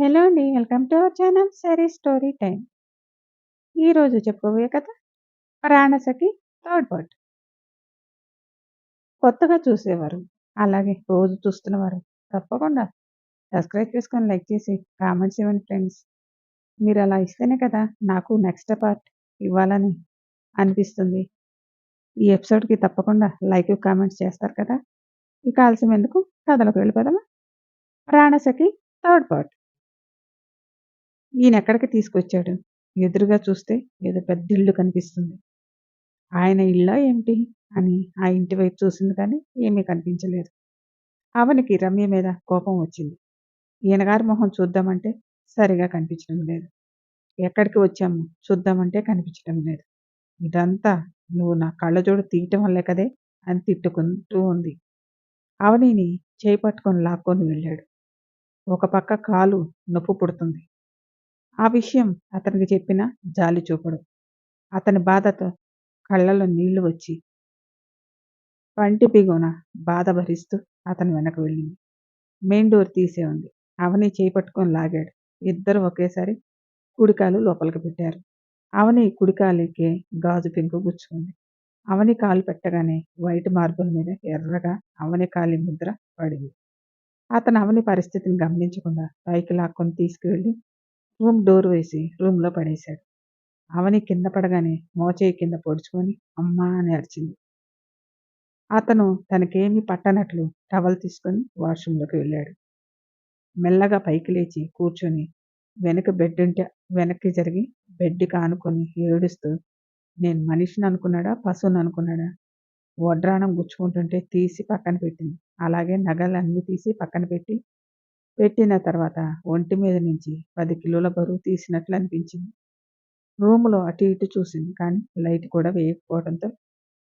Hello అండి. Welcome to our channel సరీ story time. ఈరోజు చెప్పుకోబోయే కథ రాణసకి థర్డ్ పార్ట్'. కొత్తగా చూసేవారు, అలాగే రోజు చూస్తున్నవారు తప్పకుండా సబ్స్క్రైబ్ చేసుకొని, లైక్ చేసి, కామెంట్స్ ఇవ్వండి ఫ్రెండ్స్. మీరు అలా ఇస్తేనే కదా నాకు నెక్స్ట్ పార్ట్ ఇవ్వాలని అనిపిస్తుంది. ఈ ఎపిసోడ్‌కి తప్పకుండా లైక్, కామెంట్స్ చేస్తారు కదా! ఇక ఆలస్యం ఎందుకు కథలకు వెళ్ళిపోదామా? రాణసకి థర్డ్ పార్ట్'. ఈయన ఎక్కడికి తీసుకొచ్చాడు? ఎదురుగా చూస్తే ఏదో పెద్ద ఇల్లు కనిపిస్తుంది. ఆయన ఇల్లా ఏమిటి? అని ఆ ఇంటి వైపు చూసింది కానీ ఏమీ కనిపించలేదు. అవనికి రమ్య మీద కోపం వచ్చింది. ఈయనగారి మొహం చూద్దామంటే సరిగా కనిపించడం లేదు. ఎక్కడికి వచ్చాము చూద్దామంటే కనిపించడం లేదు. ఇదంతా నువ్వు నా కళ్ళజోడు తీయటం వల్లే కదే అని తిట్టుకుంటూ ఉంది. అవనిని చేయి పట్టుకొని లాక్కొని వెళ్ళాడు. ఒక పక్క కాలు నొప్పి పుడుతుంది. ఆ విషయం అతనికి చెప్పినా జాలి చూపడు. అతని బాధతో కళ్ళలో నీళ్ళు వచ్చి పంటి పిగున బాధ భరిస్తూ అతను వెనక వెళ్ళింది. మెయిన్ డోర్ తీసే ఉంది. అవని చేయి పట్టుకొని లాగాడు. ఇద్దరు ఒకేసారి కుడికాలు లోపలికి పెట్టారు. అవని కుడికాలికి గాజు పెంకు గుచ్చుకుంది. అవని కాలు పెట్టగానే వైట్ మార్బుల్ మీద ఎర్రగా అవని కాలి ముద్ర పడింది. అతను అవని పరిస్థితిని గమనించకుండా పైకి లాక్కొని తీసుకువెళ్ళి రూమ్ డోర్ వేసి రూమ్‌లో పడేశాడు. అవని కింద పడగానే మోచేయి కింద పొడుచుకొని అమ్మా అని అరిచింది. అతను తనకేమీ పట్టనట్లు టవల్ తీసుకొని వాష్‌రూమ్‌లోకి వెళ్ళాడు. మెల్లగా పైకి లేచి కూర్చొని వెనక బెడ్డుంటే వెనక్కి జరిగి బెడ్‌కి ఆనుకొని ఏడుస్తూ నేను మనిషిని అనుకున్నాడా? పశువుని అనుకున్నాడా? వడ్రాణం గుచ్చుకుంటుంటే తీసి పక్కన పెట్టింది. అలాగే నగలన్నీ తీసి పక్కన పెట్టి పెట్టిన తర్వాత ఒంటి మీద నుంచి పది కిలోల బరువు తీసినట్లు అనిపించింది. రూములో అటు ఇటు చూసింది కానీ లైట్ కూడా వేయకపోవడంతో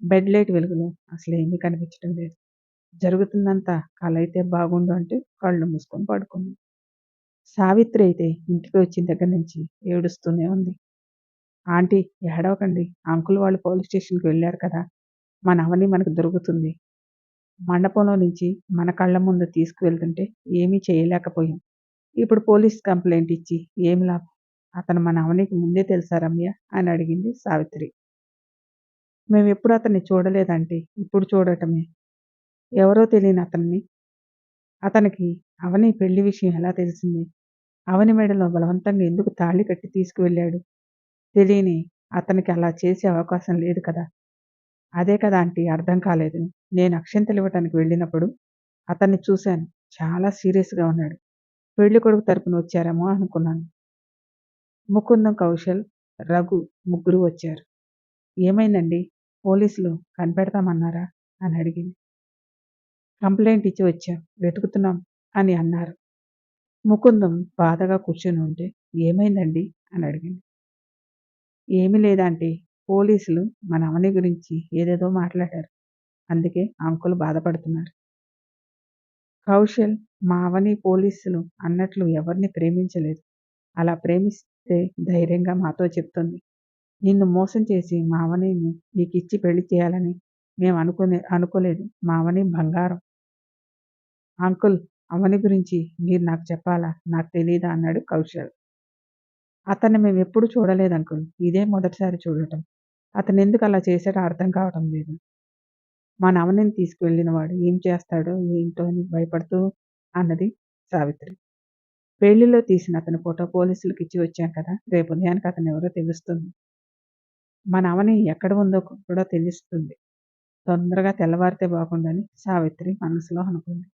బెడ్ లైట్ వెలుగులో అసలు ఏమీ కనిపించడం లేదు. జరుగుతుందంతా కల అయితే బాగుండు అంటే కళ్ళు మూసుకొని పడుకుంది. సావిత్రి అయితే ఇంటికి వచ్చిన దగ్గర నుంచి ఏడుస్తూనే ఉంది. ఆంటీ ఏడవకండి. అంకుల్ వాళ్ళు పోలీస్ స్టేషన్‌కి వెళ్ళారు కదా! మన అవని మనకు దొరుకుతుంది. మండపంలో నుంచి మన కళ్ళ ముందు తీసుకువెళ్తుంటే ఏమీ చేయలేకపోయాం. ఇప్పుడు పోలీస్ కంప్లైంట్ ఇచ్చి ఏమి లాభం? అతను మన అవనికి ముందే తెలుసా రమ్య? అని అడిగింది సావిత్రి. మేము ఎప్పుడు అతన్ని చూడలేదంటే ఇప్పుడు చూడటమే. ఎవరో తెలియని అతన్ని అతనికి అవని పెళ్ళి విషయం ఎలా తెలిసింది? అవని మెడలో బలవంతంగా ఎందుకు తాళి కట్టి తీసుకువెళ్ళాడు? తెలియని అతనికి అలా చేసే అవకాశం లేదు కదా! అదే కదా ఆంటీ అర్థం కాలేదు. నేను అక్షింతలివ్వటానికి వెళ్ళినప్పుడు అతన్ని చూశాను. చాలా సీరియస్‌గా ఉన్నాడు. పెళ్ళికొడుకు తరపున వచ్చారేమో అనుకున్నాను. ముకుందం, కౌశల్, రఘు ముగ్గురు వచ్చారు. ఏమైందండి పోలీసులు కనిపెడతామన్నారా? అని అడిగింది. కంప్లైంట్ ఇచ్చి వచ్చాం. వెతుకుతున్నాం అని అన్నారు. ముకుందం బాధగా కూర్చొని ఉంటే ఏమైందండి అని అడిగింది. ఏమీ లేదంటే పోలీసులు మన అవని గురించి ఏదేదో మాట్లాడారు. అందుకే అంకుల్ బాధపడుతున్నారు. కౌశల్ మావని పోలీసులు అన్నట్లు ఎవరిని ప్రేమించలేదు. అలా ప్రేమిస్తే ధైర్యంగా మాతో చెప్తుంది. నిన్ను మోసం చేసి మా నీకు ఇచ్చి పెళ్ళి చేయాలని మేము అనుకునే అనుకోలేదు. మావని బంగారం. అంకుల్ అవని గురించి మీరు నాకు చెప్పాలా? నాకు తెలీదా? అన్నాడు కౌశల్. అతన్ని మేము ఎప్పుడు చూడలేదు అంకుల్. ఇదే మొదటిసారి చూడటం. అతను ఎందుకు అలా చేశాడో అర్థం కావటం లేదు. మన తీసుకువెళ్ళిన వాడు ఏం చేస్తాడో ఏంటో అని భయపడుతూ అన్నది సావిత్రి. పెళ్ళిలో తీసిన అతని ఫోటో పోలీసులకు ఇచ్చి వచ్చాం కదా! రేపు ఉదయానికి అతను ఎవరో తెలుస్తుంది. మన అవని ఎక్కడ ఉందో కూడా తెలుస్తుంది. తొందరగా తెల్లవారితే బాగుండని సావిత్రి మనసులో అనుకుంది.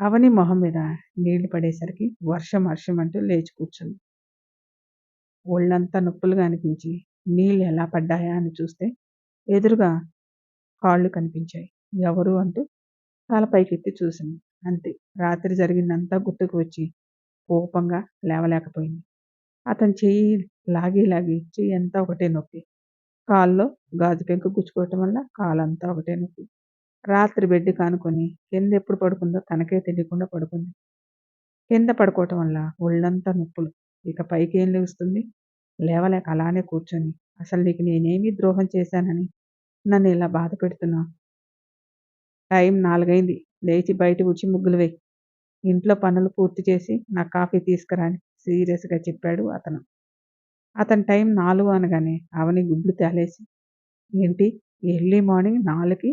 అవని మొహం మీద నీళ్ళు పడేసరికి వర్షం వర్షం అంటూ లేచి కూర్చుంది. ఒళ్ళంతా నొప్పులుగా అనిపించి నీళ్ళు ఎలా పడ్డాయా అని చూస్తే ఎదురుగా కాళ్ళు కనిపించాయి. ఎవరు? అంటూ తల పైకెత్తి చూసింది. అంతే. రాత్రి జరిగిందంతా గుర్తుకు వచ్చి కోపంగా లేవలేకపోయింది. అతని చెయ్యి లాగి లాగి చెయ్యి అంతా ఒకటే నొప్పి. కాల్లో గాజు పెంకు గుచ్చుకోవటం వల్ల కాలంతా ఒకటే నొప్పి. రాత్రి బెడ్ కానుకొని కింద ఎప్పుడు పడుకుందో తనకే తెలియకుండా పడుకుంది. కింద పడుకోవటం వల్ల ఒళ్ళంతా నొప్పులు. ఇక పైకి ఏం లెగుస్తుంది? లేవలేక అలానే కూర్చొని అసలు నీకు నేనేమి ద్రోహం చేశానని నన్ను ఇలా బాధ పెడుతున్నావు? టైం నాలుగైంది. లేచి బయట ఉచి ముగ్గులు వేయి ఇంట్లో పనులు పూర్తి చేసి నాకు కాఫీ తీసుకురా అని సీరియస్‌గా చెప్పాడు అతను. అతని టైం నాలుగు అనగానే అవని గుడ్లు తేలేసి ఏంటి ఎర్లీ మార్నింగ్ నాలుగుకి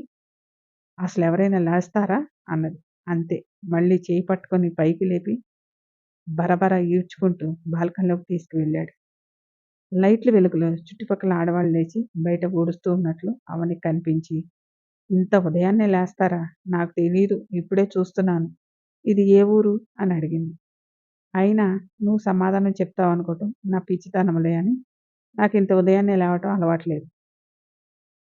అసలు ఎవరైనా లేస్తారా? అన్నది. అంతే. మళ్ళీ చేయి పట్టుకొని పైకి లేపి బరబర ఈడ్చుకుంటూ బాల్కనీలోకి తీసుకువెళ్ళాడు. లైట్ల వెలుగులో చుట్టుపక్కల ఆడవాళ్ళు లేచి బయట ఊడుస్తూ ఉన్నట్లు అవనికి కనిపించి ఇంత ఉదయాన్నే లేస్తారా? నాకు తెలీదు. ఇప్పుడే చూస్తున్నాను. ఇది ఏ ఊరు? అని అడిగింది. అయినా నువ్వు సమాధానం చెప్తావు అనుకోవటం నా పిచ్చితనములే అని ఇంత ఉదయాన్నే లేవటం అలవాట్లేదు.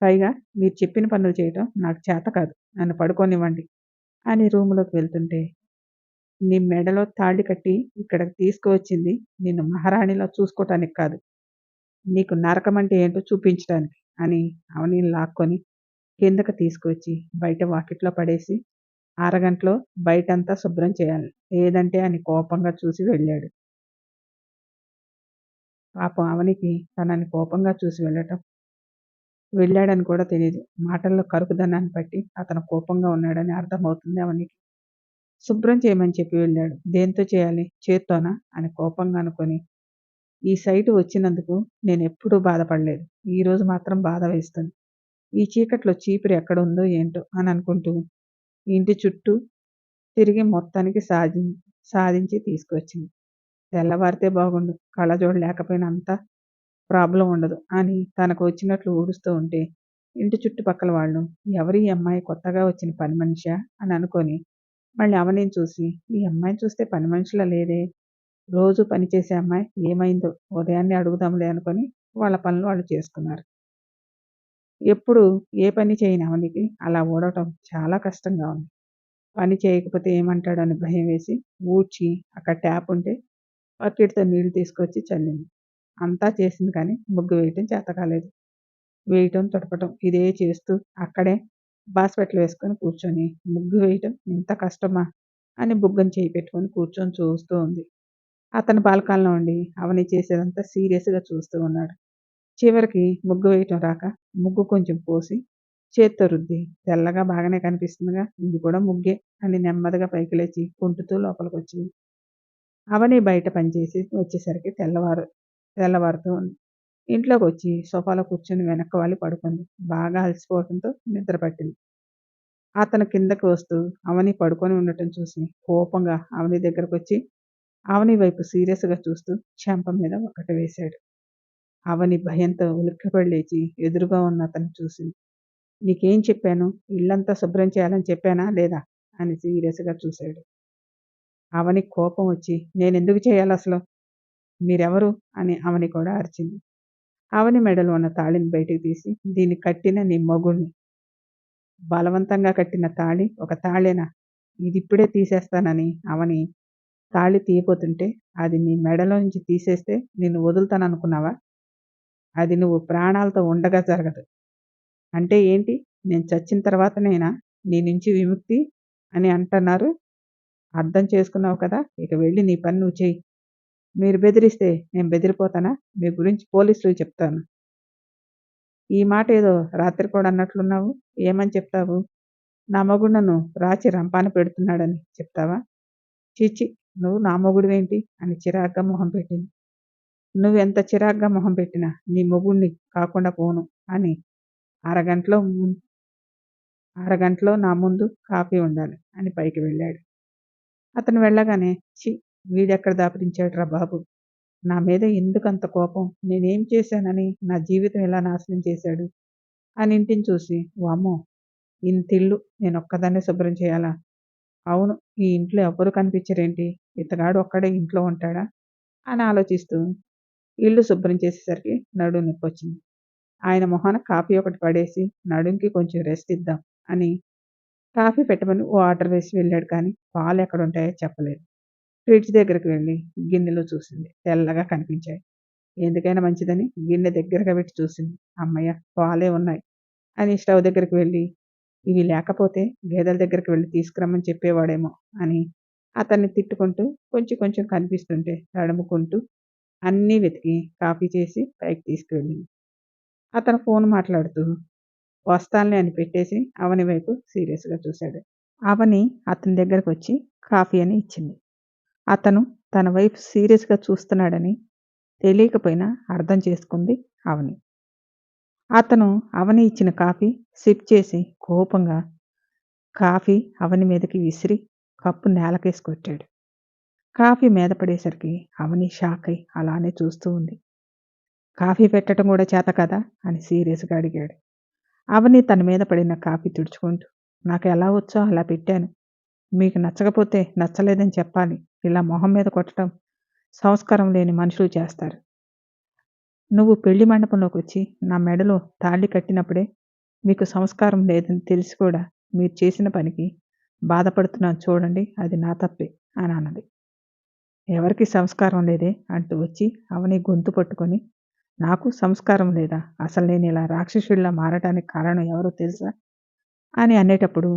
పైగా మీరు చెప్పిన పనులు చేయటం నాకు చేత కాదు. నన్ను పడుకోనివ్వండి అని రూములోకి వెళ్తుంటే నీ మెడలో తాళి కట్టి ఇక్కడికి తీసుకువచ్చింది నిన్ను మహారాణిలా చూసుకోవటానికి కాదు. నీకు నరకం అంటే ఏంటో చూపించటానికి అని అవనీని లాక్కొని కిందకు తీసుకువచ్చి బయట వాకిట్లో పడేసి అరగంటలో బయటంతా శుభ్రం చేయాలి. లేదంటే అని కోపంగా చూసి వెళ్ళాడు. పాపం అవనికి తనని కోపంగా చూసి వెళ్ళటం వెళ్ళాడని కూడా తెలియదు మాటల్లో కరుకుదనాన్ని బట్టి అతను కోపంగా ఉన్నాడని అర్థమవుతుంది అవనికి. శుభ్రం చేయమని చెప్పి వెళ్ళాడు. దేంతో చేయాలి? చేత్తోనా? అని కోపంగా అనుకొని ఈ సైటు వచ్చినందుకు నేను ఎప్పుడూ బాధపడలేదు. ఈరోజు మాత్రం బాధ వేస్తుంది. ఈ చీకట్లో చీపురు ఎక్కడుందో ఏంటో అని అనుకుంటూ ఇంటి చుట్టూ తిరిగి మొత్తానికి సాధి సాధించి తీసుకువచ్చింది. తెల్లవారితే బాగుండు. కళ్ళజోడు లేకపోయినంత ప్రాబ్లం ఉండదు అని తనకు వచ్చినట్లు ఊడుస్తూ ఉంటే ఇంటి చుట్టుపక్కల వాళ్ళు ఎవరి ఈ అమ్మాయి కొత్తగా వచ్చిన పని మనిషా అని అనుకొని మళ్ళీ అవనిని చూసి ఈ అమ్మాయిని చూస్తే పని మనిషిలా లేదే రోజు పని చేసే అమ్మాయి ఏమైందో ఉదయాన్నే అడుగుదాంలే అనుకొని వాళ్ళ పనులు వాళ్ళు చేసుకున్నారు. ఎప్పుడు ఏ పని చేయని అవనికి అలా ఓడటం చాలా కష్టంగా ఉంది. పని చేయకపోతే ఏమంటాడో అని భయం వేసి ఊడ్చి అక్కడ ట్యాప్ ఉంటే బకెట్‌తో నీళ్ళు తీసుకొచ్చి చల్లింది. అంతా చేసింది కానీ ముగ్గు వేయటం చేతకాలేదు. వేయటం, తుడపటం ఇదే చేస్తూ అక్కడే బాస్పెట్లు వేసుకొని కూర్చొని ముగ్గు వేయటం ఇంత కష్టమా అని బుగ్గను చేయి పెట్టుకొని కూర్చొని చూస్తూ ఉంది. అతని బాల్కాల్లో ఉండి అవని చేసేదంతా సీరియస్‌గా చూస్తూ ఉన్నాడు. చివరికి ముగ్గు వేయటం రాక ముగ్గు కొంచెం పోసి చేత్తో రుద్ది తెల్లగా బాగానే కనిపిస్తుందిగా ఇది కూడా ముగ్గే అని నెమ్మదిగా పైకి లేచి కుంటుతూ లోపలికొచ్చింది. అవని బయట పనిచేసి వచ్చేసరికి తెల్లవారు తెల్లవారుతూ ఉంది. ఇంట్లోకొచ్చి సోఫాలో కూర్చొని వెనక్కి వాలి పడుకుంది. బాగా అలసిపోవటంతో నిద్ర పట్టింది. అతను కిందకి వస్తూ అవని పడుకొని ఉండటం చూసి కోపంగా అవని దగ్గరకొచ్చి అవని వైపు సీరియస్‌గా చూస్తూ చెంప మీద ఒకటి వేశాడు. అవని భయంతో ఉలిక్కిపడి లేచి ఎదురుగా ఉన్న అతను చూసింది. నీకేం చెప్పాను? ఇల్లంతా శుభ్రం చేయాలని చెప్పానా లేదా? అని సీరియస్‌గా చూశాడు. అవని కోపం వచ్చి నేనెందుకు చేయాలసలు? మీరెవరు? అని అవని కూడా అరిచింది. అవని మెడలో ఉన్న తాళిని బయటకు తీసి దీన్ని కట్టిన నీ మొగుణ్ణి. బలవంతంగా కట్టిన తాళి ఒక తాళేనా? ఇది ఇప్పుడే తీసేస్తానని అవని తాళి తీయబోతుంటే అది నీ మెడలో నుంచి తీసేస్తే నిన్ను వదులుతాననుకున్నావా? అది నువ్వు ప్రాణాలతో ఉండగా జరగదు. అంటే ఏంటి? నేను చచ్చిన తర్వాతనైనా నీ నుంచి విముక్తి అని అంటున్నారు అర్థం చేసుకున్నావు కదా! ఇక వెళ్ళి నీ పని నువ్వు చెయ్యి. మీరు బెదిరిస్తే నేను బెదిరిపోతానా? మీ గురించి పోలీసులు చెప్తాను. ఈ మాట ఏదో రాత్రి కూడా అన్నట్లున్నావు. ఏమని చెప్తావు? నా మగుడు నన్ను రాచి రంపాన పెడుతున్నాడని చెప్తావా? ఛీ! నువ్వు నా మొగుడివేంటి? అని చిరాగ్గా మొహం పెట్టింది. నువ్వెంత చిరాగ్గా మొహం పెట్టినా నీ మొగుణ్ణి కాకుండా పోను అని అరగంటలో ము అరగంటలో నా ముందు కాఫీ ఉండాలి అని పైకి వెళ్ళాడు. అతను వెళ్ళగానే చి వీడెక్కడ దాపురించాడురా బాబు! నా మీద ఎందుకంత కోపం? నేనేం చేశానని నా జీవితం ఎలా నాశనం చేశాడు? అని ఇంటిని చూసి వామ్మో! ఇంతిల్లు నేనొక్కదాన్నే శుభ్రం చేయాలా? అవును. ఈ ఇంట్లో ఎవ్వరూ కనిపించరేంటి? ఇతగాడు ఒక్కడే ఇంట్లో ఉంటాడా? అని ఆలోచిస్తూ ఇల్లు శుభ్రం చేసేసరికి నడుం నొప్పొచ్చింది. ఆయన మొహాన కాఫీ ఒకటి పడేసి నడుంకి కొంచెం రెస్ట్ ఇద్దాం అని కాఫీ పెట్టమని ఓ ఆర్డర్ వేసి వెళ్ళాడు కానీ పాలు ఎక్కడ ఉంటాయో చెప్పలేదు. ఫ్రిడ్జ్ దగ్గరికి వెళ్ళి గిన్నెలో చూసింది. తెల్లగా కనిపించాయి. ఎందుకైనా మంచిదని గిన్నె దగ్గరగా పెట్టి చూసింది. అమ్మయ్య పాలే ఉన్నాయి అని స్టవ్ దగ్గరికి వెళ్ళి ఇవి లేకపోతే గేదెల దగ్గరికి వెళ్ళి తీసుకురమ్మని చెప్పేవాడేమో అని అతన్ని తిట్టుకుంటూ కొంచెం కొంచెం కనిపిస్తుంటే తడుముకుంటూ అన్నీ వెతికి కాఫీ చేసి పైకి తీసుకువెళ్ళింది. అతను ఫోన్ మాట్లాడుతూ వస్తానులే అని పెట్టేసి అవని వైపు సీరియస్‌గా చూశాడు. అవని అతని దగ్గరకొచ్చి కాఫీ అని ఇచ్చింది అతను తన వైపు సీరియస్గా చూస్తున్నాడని తెలియకపోయినా అర్థం చేసుకుంది అవని అతను అవని ఇచ్చిన కాఫీ సిప్ చేసి కోపంగా కాఫీ అవని మీదకి విసిరి కప్పు నేలకేసి కొట్టాడు. కాఫీ మీద పడేసరికి అవని షాక్ అయి అలానే చూస్తూ ఉంది. కాఫీ పెట్టడం కూడా చేత కదా? అని సీరియస్గా అడిగాడు. అవని తన మీద పడిన కాఫీ తుడుచుకుంటూ నాకు ఎలా వచ్చో? అలా పెట్టాను. మీకు నచ్చకపోతే నచ్చలేదని చెప్పాలి. ఇలా మొహం మీద కొట్టడం సంస్కారం లేని మనుషులు చేస్తారు. నువ్వు పెళ్ళి మండపంలోకి వచ్చి నా మెడలో తాళి కట్టినప్పుడే మీకు సంస్కారం లేదని తెలిసి కూడా మీరు చేసిన పనికి బాధపడుతున్నాను చూడండి అది నా తప్పే అని అన్నది. ఎవరికి సంస్కారం లేదే అంటూ వచ్చి అవని గొంతు పట్టుకొని నాకు సంస్కారం లేదా? అసలు నేను ఇలా రాక్షసుడిలా మారటానికి కారణం ఎవరో తెలుసా? అని అనేటప్పుడు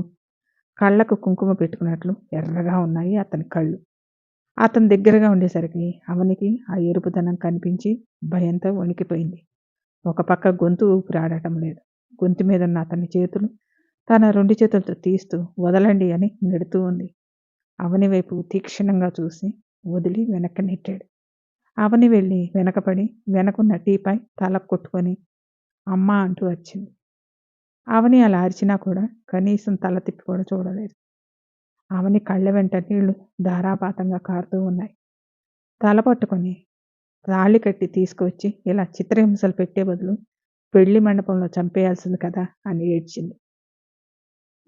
కళ్ళకు కుంకుమ పెట్టుకున్నట్లు ఎర్రగా ఉన్నాయి అతని కళ్ళు. అతని దగ్గరగా ఉండేసరికి అవనికి ఆ ఎరుపుదనం కనిపించి భయంతో వణికిపోయింది. ఒక పక్క గొంతు ఊపిరాడటం లేదు. గొంతు మీద ఉన్న అతని చేతులు తన రెండు చేతులతో తీస్తూ వదలండి అని నెడుతూ ఉంది. అవని వైపు తీక్షణంగా చూసి వదిలి వెనక్కి నెట్టాడు. అవని వెళ్ళి వెనకపడి వెనకున్న టీపై తల కొట్టుకొని అమ్మ అంటూ వచ్చింది. అవని అలా అరిచినా కూడా కనీసం తల తిప్పి కూడా చూడలేదు. ఆమెని కళ్ళ వెంట నీళ్ళు ధారాపాతంగా కారుతూ ఉన్నాయి. తల పట్టుకొని కట్టి తీసుకువచ్చి ఇలా చిత్రహింసలు పెట్టే బదులు పెళ్ళి మండపంలో చంపేయాల్సింది కదా అని ఏడ్చింది.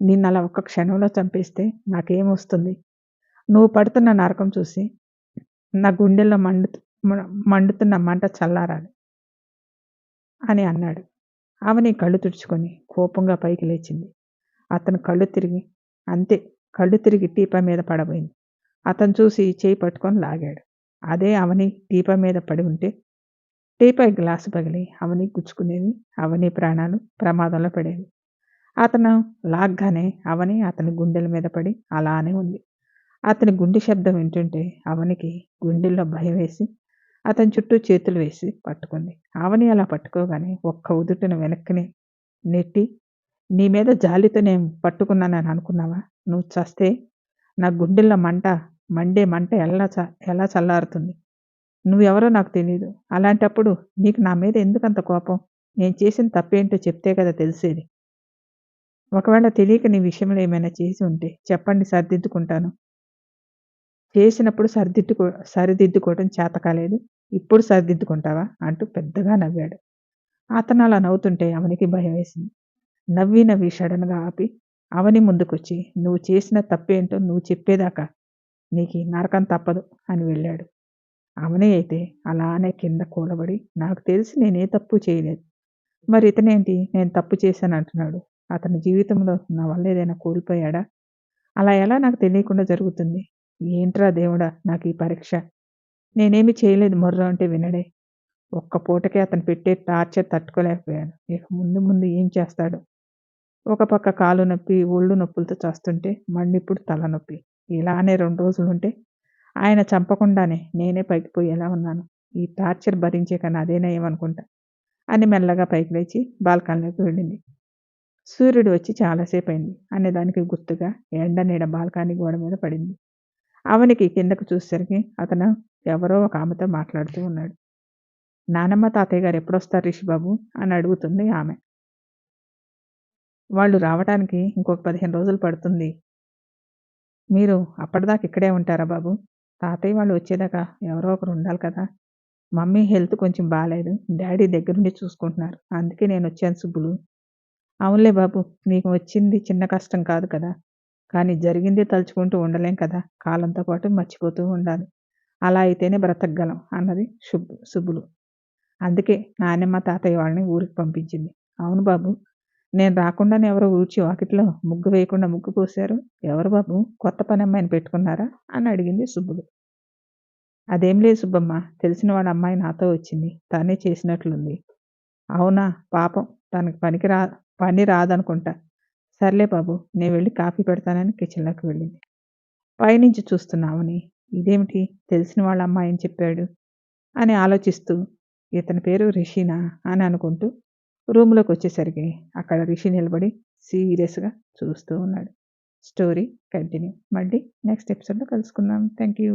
నిన్ను అలా ఒక్క క్షణంలో చంపేస్తే నాకేమొస్తుంది నువ్వు పడుతున్న నరకం చూసి నా గుండెల్లో మండు మండుతున్న మంట చల్లారాలి అని అన్నాడు. అవని కళ్ళు తుడుచుకొని కోపంగా పైకి లేచింది. అతను కళ్ళు తిరిగి అంతే కళ్ళు తిరిగి టీపా మీద పడబోయింది. అతను చూసి చేయి పట్టుకొని లాగాడు. అదే అవని టీపా మీద పడి ఉంటే టీపై గ్లాసు పగిలి అవని గుచ్చుకునేది అవని ప్రాణాలు ప్రమాదంలో పడేవి. అతను లాగ్గానే అవని అతని గుండెల మీద పడి అలానే ఉంది. అతని గుండె శబ్దం వింటుంటే అవనికి గుండెల్లో భయం వేసి అతని చుట్టూ చేతులు వేసి పట్టుకుంది. అవని అలా పట్టుకోగానే ఒక్క ఉదుటిన వెనక్కిని నెట్టి నీ మీద జాలితో నేను పట్టుకున్నానని అనుకున్నావా? నువ్వు చస్తే నా గుండెల్లో మంట మండే మంట ఎలా చ ఎలా చల్లారుతుంది? నువ్వెవరో నాకు తెలియదు అలాంటప్పుడు నీకు నా మీద ఎందుకంత కోపం? నేను చేసిన తప్పేంటో చెప్తే కదా తెలిసేది. ఒకవేళ తెలియక నీ విషయంలో ఏమైనా చేసి ఉంటే చెప్పండి సరిదిద్దుకుంటాను. చేసినప్పుడు సరిదిద్దుకో సరిదిద్దుకోవడం చేత కాలేదు. ఇప్పుడు సరిదిద్దుకుంటావా? అంటూ పెద్దగా నవ్వాడు. అతను అలా నవ్వుతుంటే అవనికి భయం వేసింది. నవ్వి నవ్వి షడన్గా ఆపి అవని ముందుకొచ్చి నువ్వు చేసిన తప్పేంటో నువ్వు చెప్పేదాకా నీకు నరకం తప్పదు అని వెళ్ళాడు. అవని అయితే అలానే కింద కూలబడి నాకు తెలిసి నేనే తప్పు చేయలేదు. మరి ఇతనేంటి? నేను తప్పు చేశాను అంటున్నాడు. అతని జీవితంలో నా వల్ల ఏదైనా కోల్పోయాడా? అలా ఎలా నాకు తెలియకుండా జరుగుతుంది? ఏంట్రా దేవుడా నాకు ఈ పరీక్ష? నేనేమి చేయలేదు మొర్ర అంటే వినడే. ఒక్క పూటకే అతను పెట్టే టార్చర్ తట్టుకోలేకపోయాను. ఇక ముందు ముందు ఏం చేస్తాడు? ఒక పక్క కాలు నొప్పి ఒళ్ళు నొప్పులతో చేస్తుంటే మళ్ళీప్పుడు తలనొప్పి ఇలానే రెండు రోజులు ఉంటే ఆయన చంపకుండానే నేనే పైకి పోయేలా ఉన్నాను. ఈ టార్చర్ భరించే కానీ అదేనా ఏమనుకుంటా అని మెల్లగా పైకి లేచి బాల్కనీలోకి వెళ్ళింది. సూర్యుడు వచ్చి చాలాసేపు అయింది అనే దానికి గుర్తుగా ఎండ నీడ బాల్కనీ గోడ మీద పడింది. అవనికి కిందకు చూసేసరికి అతను ఎవరో ఒక ఆమెతో మాట్లాడుతూ ఉన్నాడు. నానమ్మ తాతయ్య గారు ఎప్పుడొస్తారు రిషిబాబు? అని అడుగుతుంది ఆమె. వాళ్ళు రావటానికి ఇంకొక పదిహేను రోజులు పడుతుంది. మీరు అప్పటిదాకా ఇక్కడే ఉంటారా బాబు? తాతయ్య వాళ్ళు వచ్చేదాకా ఎవరో ఒకరు ఉండాలి కదా. మమ్మీ హెల్త్ కొంచెం బాగాలేదు డాడీ దగ్గరుండి చూసుకుంటున్నారు. అందుకే నేను వచ్చాను సుబ్బులు. అవునులే బాబు మీకు వచ్చింది చిన్న కష్టం కాదు కదా. కానీ జరిగింది తలుచుకుంటూ ఉండలేం కదా. కాలంతో పాటు మర్చిపోతూ ఉండాలి. అలా అయితేనే బ్రతకగలం అన్నది శుబ్బు సుబ్బులు. అందుకే నాన్నమ్మ తాతయ్య వాళ్ళని ఊరికి పంపించింది. అవును బాబు. నేను రాకుండానే ఎవరో ఊడ్చి వాకిట్లో ముగ్గు వేయకుండా ముగ్గు పోసారు ఎవరు బాబు? కొత్త పని అమ్మాయిని పెట్టుకున్నారా? అని అడిగింది సుబ్బులు. అదేం లేదు సుబ్బమ్మ తెలిసిన వాళ్ళ అమ్మాయి నాతో వచ్చింది. తనే చేసినట్లుంది. అవునా? పాపం. తనకి పనికి రా పని రాదనుకుంటా. సర్లే బాబు నేను వెళ్ళి కాఫీ పెడతానని కిచెన్లోకి వెళ్ళింది. పైనుంచి చూస్తున్నామని ఇదేమిటి? తెలిసిన వాళ్ళ అమ్మాయి అని చెప్పాడు. అని ఆలోచిస్తూ ఇతని పేరు రిషినా? అని అనుకుంటూ రూమ్లోకి వచ్చేసరికి అక్కడ రిషి నిలబడి సీరియస్గా చూస్తూ ఉన్నాడు స్టోరీ కంటిన్యూ. మళ్ళీ నెక్స్ట్ ఎపిసోడ్‌లో కలుసుకుందాం. Thank you.